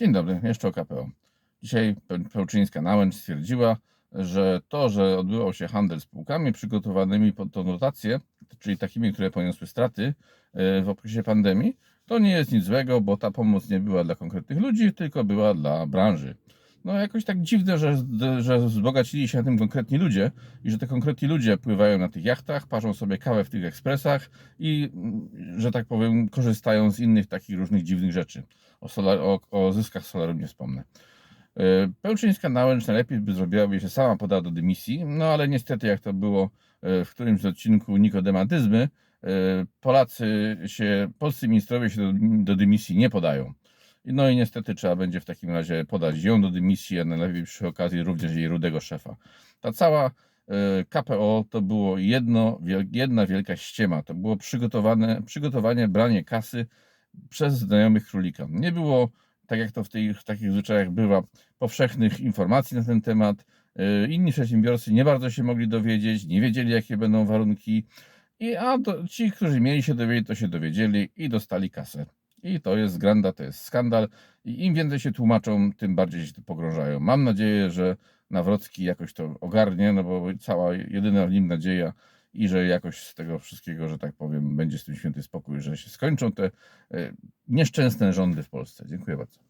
Dzień dobry, jeszcze o KPO. Dzisiaj Pe- Pełczyńska Nałęcz stwierdziła, że to, że odbywał się handel spółkami przygotowanymi pod tą notację, czyli takimi, które poniosły straty e, w okresie pandemii, to nie jest nic złego, bo ta pomoc nie była dla konkretnych ludzi, tylko była dla branży. No jakoś tak dziwne, że, że wzbogacili się na tym konkretni ludzie i że te konkretni ludzie pływają na tych jachtach, parzą sobie kawę w tych ekspresach i, że tak powiem, korzystają z innych takich różnych dziwnych rzeczy. O, solar, o, o zyskach solarium nie wspomnę. E, Pełczyńska Nałęcz najlepiej by zrobiła, by się sama podała do dymisji, no ale niestety jak to było e, w którymś z odcinku Nikodematyzmy, e, Polacy się, polscy ministrowie się do, do dymisji nie podają. No i niestety trzeba będzie w takim razie podać ją do dymisji, a najlepiej przy okazji również jej rudego szefa. Ta cała e, KPO to było jedno, jedna wielka ściema. To było przygotowane, przygotowanie, branie kasy przez znajomych królika. Nie było, tak jak to w, tej, w takich zwyczajach bywa, powszechnych informacji na ten temat. E, Inni przedsiębiorcy nie bardzo się mogli dowiedzieć, nie wiedzieli, jakie będą warunki. I, a do, ci, którzy mieli się dowiedzieć, to się dowiedzieli i dostali kasę. I to jest granda, to jest skandal. I im więcej się tłumaczą, tym bardziej się pogrążają. Mam nadzieję, że Nawrocki jakoś to ogarnie, no bo cała jedyna w nim nadzieja i że jakoś z tego wszystkiego, że tak powiem, będzie z tym święty spokój, że się skończą te e, nieszczęsne rządy w Polsce. Dziękuję bardzo.